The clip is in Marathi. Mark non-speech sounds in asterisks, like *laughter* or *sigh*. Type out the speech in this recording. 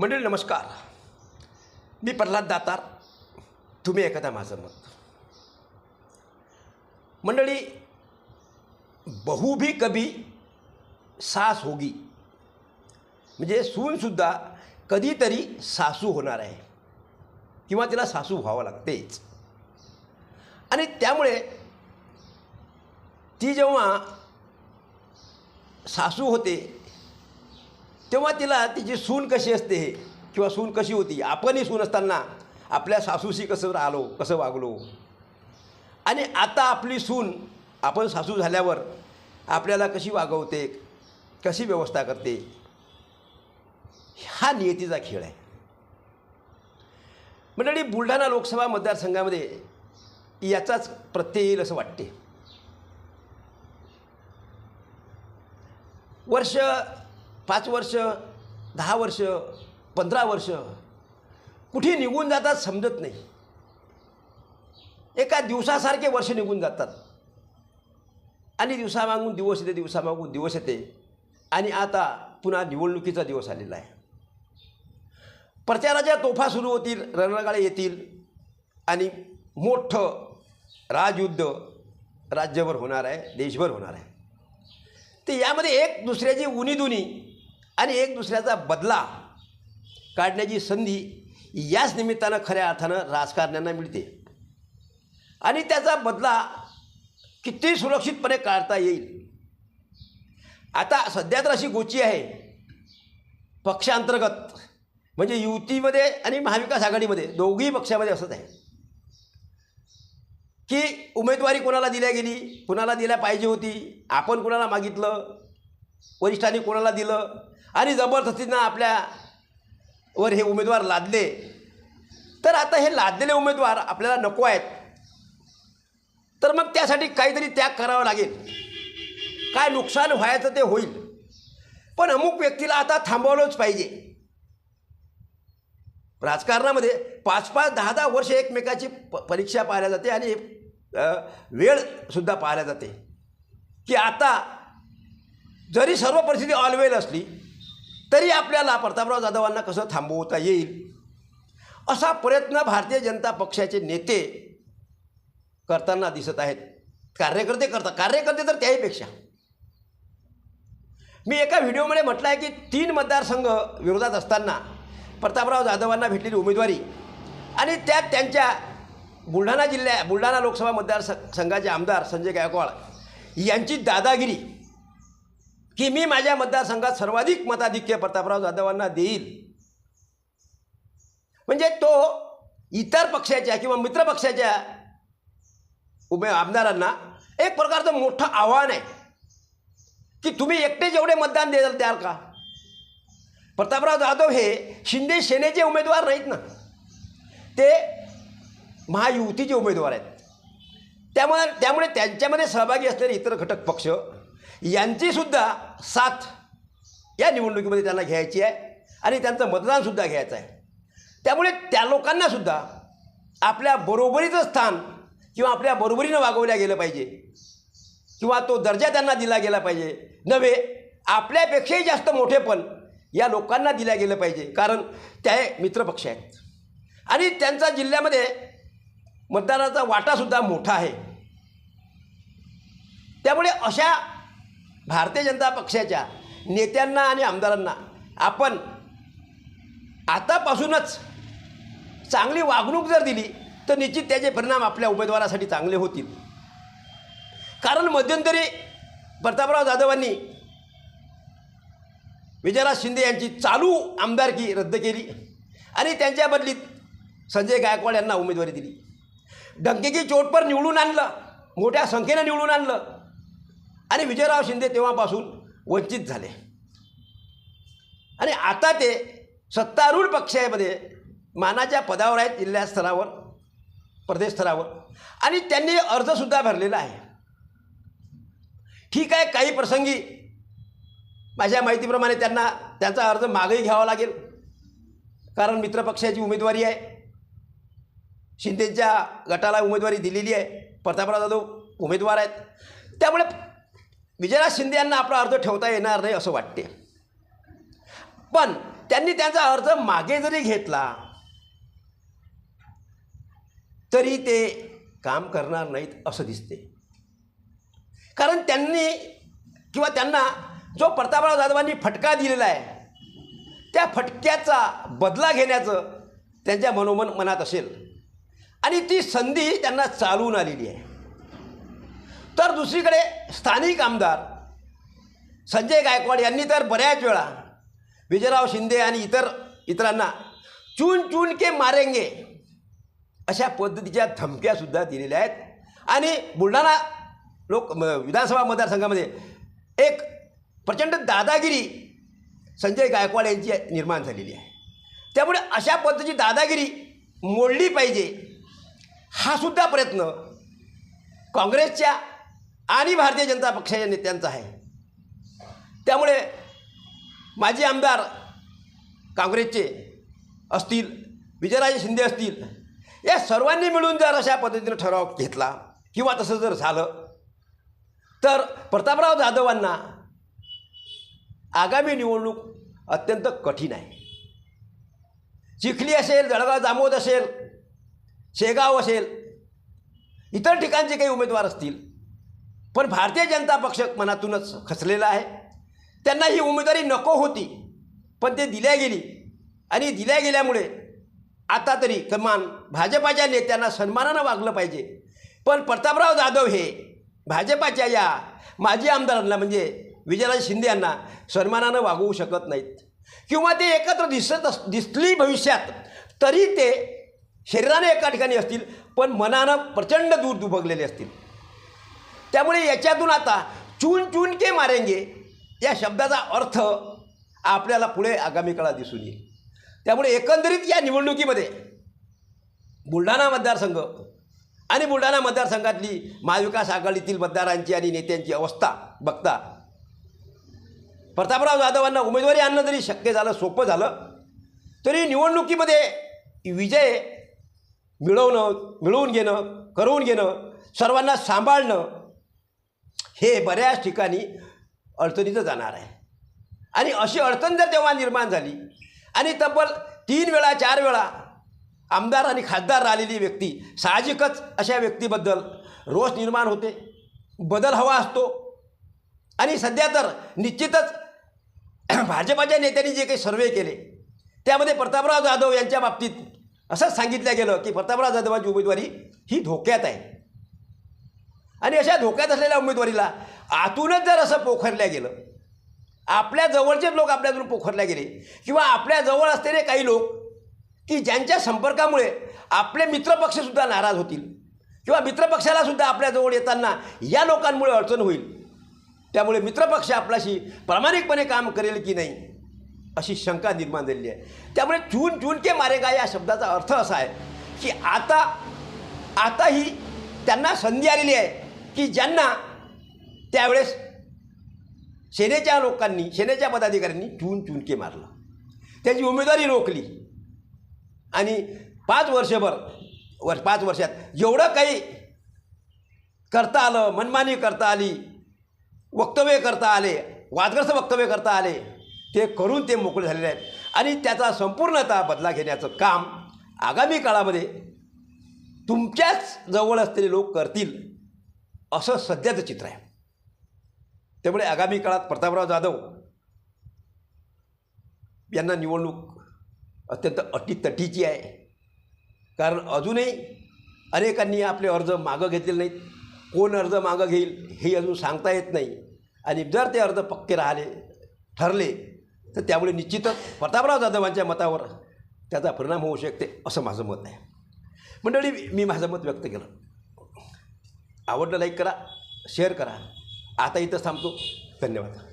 मंडळी नमस्कार. मी प्रल्हाद दातार. तुम्ही एखादा माझं मत. मंडळी बहुभी कभी सास होगी. म्हणजे सूनसुद्धा कधीतरी सासू होणार आहे. किंवा तिला सासू व्हावं लागतेच आणि त्यामुळे ती जेव्हा सासू होते तेव्हा तिला तिची सून कशी असते किंवा सून कशी होती? आपणही सून असताना आपल्या सासूशी कसं राहिलो कसं वागलो? आणि आता आपली सून आपण सासू झाल्यावर आपल्याला कशी वागवते कशी व्यवस्था करते? हा नियतीचा खेळ आहे. मंडळी बुलढाणा लोकसभा मतदारसंघामध्ये याचाच प्रत्यय येईल असं वाटते. वर्ष पाच वर्ष दहा वर्ष पंधरा वर्ष कुठे निघून जातात समजत नाही. एका दिवसासारखे वर्ष निघून जातात. आणि दिवसामागून दिवस येते दिवसामागून दिवस येते. आणि आता पुन्हा निवडणुकीचा दिवस आलेला आहे. प्रचाराच्या तोफा सुरू होतील रणगाळे येतील. आणि मोठं राजयुद्ध राज्यभर होणार आहे देशभर होणार आहे. ते यामध्ये एक दुसऱ्याची उनीदुनी आणि एक दुसऱ्याचा बदला काढण्याची संधी याच निमित्तानं खऱ्या अर्थानं राजकारण्यांना मिळते. आणि त्याचा बदला किती सुरक्षितपणे काढता येईल? आता सध्या तर अशी गोची आहे पक्षांतर्गत म्हणजे युतीमध्ये आणि महाविकास आघाडीमध्ये दोघीही पक्षामध्ये असंच आहे. की उमेदवारी कोणाला दिल्या गेली कुणाला दिल्या पाहिजे होती आपण कोणाला मागितलं वरिष्ठांनी कोणाला दिलं? आणि जबरदस्तीनं आपल्यावर हे उमेदवार लादले. तर आता हे लादलेले उमेदवार आपल्याला नको आहेत. तर मग त्यासाठी काहीतरी त्याग करावा लागेल. काय नुकसान व्हायचं ते होईल. पण अमुक व्यक्तीला आता थांबवलंच पाहिजे. राजकारणामध्ये पाच पाच दहा दहा वर्ष एकमेकाची प परीक्षा पाहिल्या जाते आणि वेळसुद्धा पाहिल्या जाते. की आता जरी सर्व परिस्थिती ऑलवेल असली तरी आपल्याला प्रतापराव जाधवांना कसं थांबवता येईल? असा प्रयत्न भारतीय जनता पक्षाचे नेते करताना दिसत आहेत. कार्यकर्ते करतात. कार्यकर्ते तर त्याहीपेक्षा. मी एका व्हिडिओमध्ये म्हटलं आहे की तीन मतदारसंघ विरोधात असताना प्रतापराव जाधवांना भेटलेली उमेदवारी आणि त्यात त्यांच्या बुलढाणा जिल्ह्या बुलढाणा लोकसभा मतदार संघाचे आमदार संजय गायकवाड यांची दादागिरी की मी माझ्या मतदारसंघात सर्वाधिक मताधिक्य प्रतापराव जाधवांना देईल. म्हणजे तो इतर पक्षाच्या किंवा मित्रपक्षाच्या उभे आमदारांना एक प्रकारचं मोठं आव्हान आहे. की तुम्ही एकटे जेवढे मतदान द्याल द्याल का? प्रतापराव जाधव हे शिंदे सेनेचे उमेदवार नाहीत ना. ते महायुतीचे उमेदवार आहेत. त्यामुळे त्यामुळे त्यांच्यामध्ये सहभागी असलेले इतर घटक पक्ष यांचीसुद्धा साथ या निवडणुकीमध्ये त्यांना घ्यायची आहे आणि त्यांचं मतदानसुद्धा घ्यायचं आहे. त्यामुळे त्या लोकांनासुद्धा आपल्या बरोबरीचं स्थान किंवा आपल्या बरोबरीनं वागवल्या गेलं पाहिजे. किंवा तो दर्जा त्यांना दिला गेला पाहिजे. नव्हे आपल्यापेक्षाही जास्त मोठेपण या लोकांना दिल्या गेलं पाहिजे. कारण त्या मित्रपक्ष आहेत. आणि त्यांचा जिल्ह्यामध्ये मतदानाचा वाटासुद्धा मोठा आहे. त्यामुळे अशा भारतीय जनता पक्षाच्या नेत्यांना आणि आमदारांना आपण आतापासूनच चांगली वागणूक जर दिली तर निश्चित त्याचे परिणाम आपल्या उमेदवारासाठी चांगले होतील. कारण मध्यंतरी प्रतापराव जाधवांनी विजयराज शिंदे यांची चालू आमदारकी रद्द केली आणि त्यांच्या बदलीत संजय गायकवाड यांना उमेदवारी दिली. डंकेकी चोटपर निवडून आणलं मोठ्या संख्येनं निवडून आणलं. आणि विजयराव शिंदे तेव्हापासून वंचित झाले. आणि आता ते सत्तारूढ पक्षामध्ये मानाच्या पदावर आहेत जिल्हा स्तरावर प्रदेश स्तरावर. आणि त्यांनी अर्जसुद्धा भरलेला आहे. ठीक आहे काही प्रसंगी माझ्या माहितीप्रमाणे त्यांना त्यांचा अर्ज मागही घ्यावा लागेल. कारण मित्रपक्षाची उमेदवारी आहे. शिंदेच्या गटाला उमेदवारी दिलेली आहे. प्रतापराव जाधव उमेदवार आहेत. त्यामुळे विजयराज शिंदे यांना आपला अर्ज ठेवता येणार नाही असं वाटते. पण त्यांनी त्यांचा अर्ज मागे जरी घेतला तरी ते काम करणार नाहीत असं दिसते. कारण त्यांनी किंवा त्यांना जो प्रतापराव जाधवांनी फटका दिलेला आहे त्या फटक्याचा बदला घेण्याचं त्यांच्या मनोमन मनात असेल. आणि ती संधी त्यांना चालून आलेली आहे. तर दुसरीकडे स्थानिक आमदार संजय गायकवाड यांनी तर बऱ्याच वेळा विजयराव शिंदे आणि इतर इतरांना चून चून के मारेंगे अशा पद्धतीच्या धमक्यासुद्धा दिलेल्या आहेत. आणि बुलढाणा लोक विधानसभा मतदारसंघामध्ये एक प्रचंड दादागिरी संजय गायकवाड यांची निर्माण झालेली आहे. त्यामुळे अशा पद्धतीची दादागिरी मोडली पाहिजे हा सुद्धा प्रयत्न काँग्रेसच्या आणि भारतीय जनता पक्षाच्या नेत्यांचा आहे. त्यामुळे माजी आमदार काँग्रेसचे असतील विजयराजे शिंदे असतील या सर्वांनी मिळून जर अशा पद्धतीनं ठराव घेतला किंवा तसं जर झालं तर प्रतापराव जाधवांना आगामी निवडणूक अत्यंत कठीण आहे. चिखली असेल जळगाव जामोद असेल शेगाव असेल इतर ठिकाणचे काही उमेदवार असतील पण भारतीय जनता पक्ष मनातूनच खचलेला आहे. त्यांना ही उमेदवारी नको होती पण ते दिल्या गेली. आणि दिल्या गेल्यामुळे आता तरी कमान भाजपाच्या नेत्यांना सन्मानानं वागलं पाहिजे. पण प्रतापराव जाधव हे भाजपाच्या या माजी आमदारांना म्हणजे विजयराज शिंदे यांना सन्मानानं वागवू शकत नाहीत. किंवा ते एकत्र दिसत अस दिसली भविष्यात तरी ते शरीराने एका ठिकाणी असतील पण मनानं प्रचंड दूर दुभगलेले असतील. त्यामुळे याच्यातून आता चून चून के मारेंगे या शब्दाचा अर्थ आपल्याला पुढे आगामी काळात दिसून येईल. त्यामुळे एकंदरीत या निवडणुकीमध्ये बुलढाणा मतदारसंघ आणि बुलढाणा मतदारसंघातली महाविकास आघाडीतील मतदारांची आणि नेत्यांची अवस्था बघता प्रतापराव जाधवांना उमेदवारी आणणं जरी शक्य झालं सोपं झालं तरी निवडणुकीमध्ये विजय मिळवणं मिळवून घेणं करवून घेणं सर्वांना सांभाळणं हे बऱ्याच ठिकाणी अडचणीचं जाणार आहे. आणि अशी अडचण जर तेव्हा निर्माण झाली आणि तब्बल तीन वेळा चार वेळा आमदार आणि खासदार राहिलेली व्यक्ती साहजिकच अशा व्यक्तीबद्दल रोष निर्माण होते बदल हवा असतो. आणि सध्या तर निश्चितच *clears throat* भाजपाच्या नेत्यांनी जे काही सर्वे केले त्यामध्ये प्रतापराव जाधव यांच्या बाबतीत असंच सांगितलं गेलं की प्रतापराव जाधवांची उमेदवारी ही धोक्यात आहे. आणि अशा धोक्यात असलेल्या उमेदवारीला आतूनच जर असं पोखरल्या गेलं आपल्या जवळचेच लोक आपल्यातून पोखरल्या गेले किंवा आपल्या जवळ असलेले काही लोक की ज्यांच्या संपर्कामुळे आपले मित्रपक्षसुद्धा नाराज होतील किंवा मित्रपक्षालासुद्धा आपल्याजवळ येताना या लोकांमुळे अडचण होईल त्यामुळे मित्रपक्ष आपल्याशी प्रामाणिकपणे काम करेल की नाही अशी शंका निर्माण झालेली आहे. त्यामुळे चून चून के मारेगा या शब्दाचा अर्थ असा आहे की आता आता ही त्यांना संधी आलेली आहे. की ज्यांना त्यावेळेस सेनेच्या लोकांनी सेनेच्या पदाधिकाऱ्यांनी चून चुनके मारलं. त्याची उमेदवारी रोखली. आणि पाच वर्षभर वर पाच वर्षात जेवढं काही करता आलं मनमानी करता आली वक्तव्य करता आले वादग्रस्त वक्तव्य करता आले ते करून ते मोकळे झालेले आहेत. आणि त्याचा संपूर्णतः बदला घेण्याचं काम आगामी काळामध्ये तुमच्याच जवळ असलेले लोक करतील. असं सध्याचं चित्र आहे. त्यामुळे आगामी काळात प्रतापराव जाधव यांना निवडणूक अत्यंत अटीतटीची आहे. कारण अजूनही अनेकांनी आपले अर्ज मागं घेतलेले नाहीत. कोण अर्ज मागं घेईल हे अजून सांगता येत नाही. आणि जर ते अर्ज पक्के राहिले ठरले तर त्यामुळे निश्चितच प्रतापराव जाधवांच्या मतावर त्याचा परिणाम होऊ शकते असं माझं मत आहे. मंडळी मी माझं मत व्यक्त केलं. आवडलं लाईक करा शेअर करा. आता इथं थांबतो. धन्यवाद.